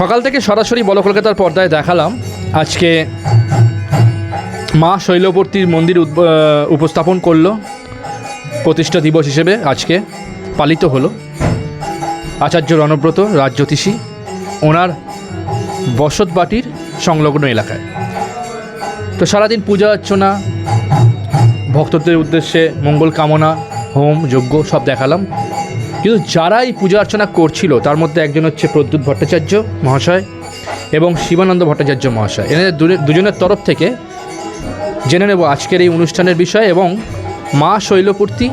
সকাল থেকে সরাসরি বল কলকাতার পর্দায় দেখালাম। আজকে মা শৈলবর্তীর মন্দির উপস্থাপন করল। প্রতিষ্ঠা দিবস হিসেবে আজকে পালিত হলো। আচার্য রণব্রত রাজ্যোতিষী ওনার বসতবাটির সংলগ্ন এলাকায়। তো সারাদিন পূজা অর্চনা, ভক্তদের উদ্দেশ্যে মঙ্গল কামনা, হোম, যজ্ঞ সব দেখালাম। কিন্তু যারা এই পূজা অর্চনা করছিল তার মধ্যে একজন হচ্ছে প্রদ্যুৎ ভট্টাচার্য মহাশয় এবং শিবানন্দ ভট্টাচার্য মহাশয়। এনাদের দুজনের তরফ থেকে জেনে নেব আজকের এই অনুষ্ঠানের বিষয় এবং মা শৈলপূর্তি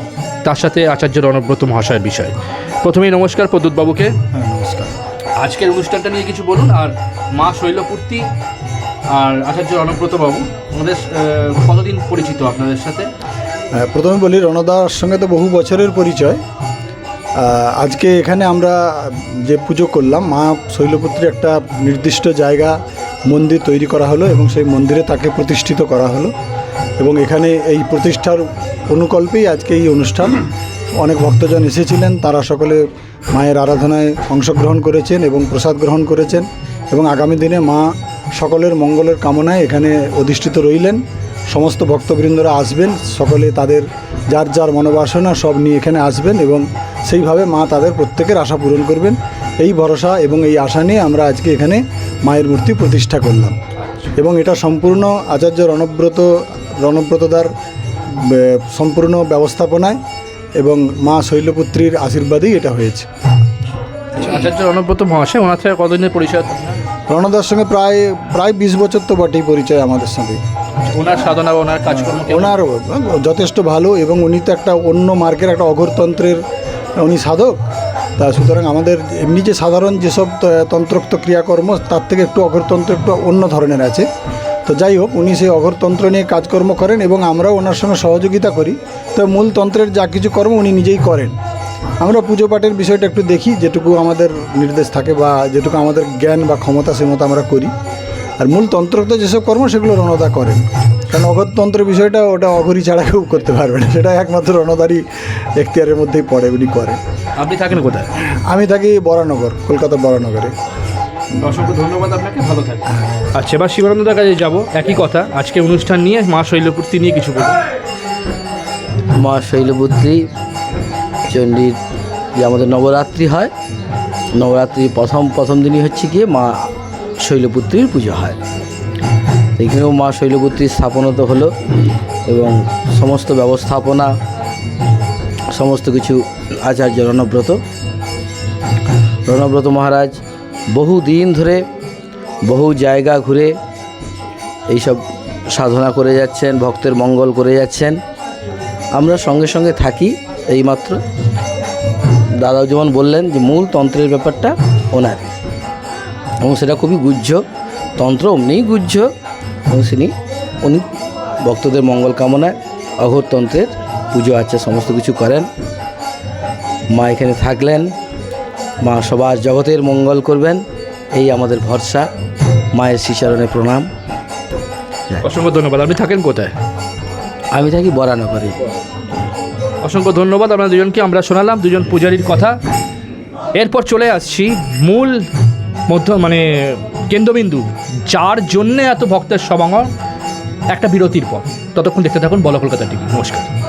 তার সাথে আচার্য রণব্রত মহাশয়ের বিষয়। প্রথমেই নমস্কার প্রদ্যুৎ বাবুকে হ্যাঁ নমস্কার। আজকের অনুষ্ঠানটা নিয়ে কিছু বলুন আর মা শৈলপূর্তি আর আচার্য রণব্রত বাবু আমাদের কতদিন পরিচিত আপনাদের সাথে? হ্যাঁ, প্রথমে বলি রণদার সঙ্গে তো বহু বছরের পরিচয়। আজকে এখানে আমরা যে পুজো করলাম, মা শৈলপুত্রী একটা নির্দিষ্ট জায়গা, মন্দির তৈরি করা হলো এবং সেই মন্দিরে তাকে প্রতিষ্ঠিত করা হলো এবং এখানে এই প্রতিষ্ঠার অনুকল্পেই আজকে এই অনুষ্ঠান। অনেক ভক্তজন এসেছিলেন, তারা সকলে মায়ের আরাধনায় অংশগ্রহণ করেছেন এবং প্রসাদ গ্রহণ করেছেন এবং আগামী দিনে মা সকলের মঙ্গলের কামনায় এখানে অধিষ্ঠিত রইলেন। সমস্ত ভক্তবৃন্দরা আসবেন, সকলে তাদের যার যার মনোবাসনা সব নিয়ে এখানে আসবেন এবং সেইভাবে মা তাদের প্রত্যেকের আশা পূরণ করবেন। এই ভরসা এবং এই আশা নিয়ে আমরা আজকে এখানে মায়ের মূর্তি প্রতিষ্ঠা করলাম। এবং এটা সম্পূর্ণ আচার্য রণব্রত, রণব্রতদার সম্পূর্ণ ব্যবস্থাপনায় এবং মা শৈলপুত্রীর আশীর্বাদেই এটা হয়েছে। আচার্য রণব্রত মহাশয়, ওনার থেকে কতদিনের পরিচয়? রণদার সঙ্গে প্রায় প্রায় বিশ বছর তো বটেই পরিচয় আমাদের সঙ্গে। ওনার সাধনা ওনার কাজকর্ম? ওনার যথেষ্ট ভালো এবং উনি তো একটা অন্য মার্কের একটা অঘরতন্ত্রের উনি সাধক। তা সুতরাং আমাদের এমনি যে সাধারণ যেসব তন্ত্রোক্ত ক্রিয়াকর্ম তার থেকে একটু অঘরতন্ত্র একটু অন্য ধরনের আছে। তো যাই হোক উনি সেই অঘরতন্ত্র নিয়ে কাজকর্ম করেন এবং আমরাও ওনার সঙ্গে সহযোগিতা করি। তো মূল তন্ত্রের যা কিছু কর্ম উনি নিজেই করেন। আমরা পুজো পাঠের বিষয়টা একটু দেখি যেটুকু আমাদের নির্দেশ থাকে বা যেটুকু আমাদের জ্ঞান বা ক্ষমতা সে মতো আমরা করি। আর মূল তন্ত্রোক্ত যেসব কর্ম সেগুলো রণদা করেন। কারণ অগরতন্ত্রের বিষয়টা ওটা অঘরি ছাড়া কেউ করতে পারবে না। সেটা একমাত্র রণদারই এখতিয়ারের মধ্যেই পড়ে উনি করেন। আপনি থাকেন কোথায়? আমি থাকি বরানগর কলকাতা বরানগরে। অসংখ্য ধন্যবাদ আপনাকে ভালো থাকবেন। আচ্ছা এবার শিবানন্দার কাছে যাব। একই কথা আজকে অনুষ্ঠান নিয়ে মা শৈলপূর্তি নিয়ে কিছু বলুন। মা শৈলপুত্রী চণ্ডীর যে আমাদের নবরাত্রি হয়, নবরাত্রি প্রথম প্রথম দিনই হচ্ছে গিয়ে মা শৈলপুত্রীর পুজো হয়। এখানেও মা শৈলপুত্রীর স্থাপনত হলো এবং সমস্ত ব্যবস্থাপনা, সমস্ত কিছু আচার্য রণব্রত। রণব্রত মহারাজ বহু দিন ধরে বহু জায়গা ঘুরে এইসব সাধনা করে যাচ্ছেন, ভক্তের মঙ্গল করে যাচ্ছেন। আমরা সঙ্গে সঙ্গে থাকি এইমাত্র। দাদা যেমন বললেন যে মূল তন্ত্রের ব্যাপারটা ওনার এবং সেটা খুবই গুহ্য তন্ত্র অমনিই গুহ্য। এবং তিনি উনি ভক্তদের মঙ্গল কামনায় অঘরতন্ত্রের পুজো আচ্ছা সমস্ত কিছু করেন। মা এখানে থাকলেন মা সবার জগতের মঙ্গল করবেন এই আমাদের ভরসা মায়ের শিশরণে প্রণাম। অসংখ্য ধন্যবাদ। আপনি থাকেন কোথায়? আমি থাকি বরানগরে। অসংখ্য ধন্যবাদ। আপনার দুজনকে, আমরা শোনালাম দুজন পূজারীর কথা। এরপর চলে আসছি মূল মধ্য মানে কেন্দ্রবিন্দু। যার জন্যে এত ভক্তের সমাগম, একটা বিরতির পর। ততক্ষণ দেখতে থাকুন বলো কলকাতা টিভি। নমস্কার।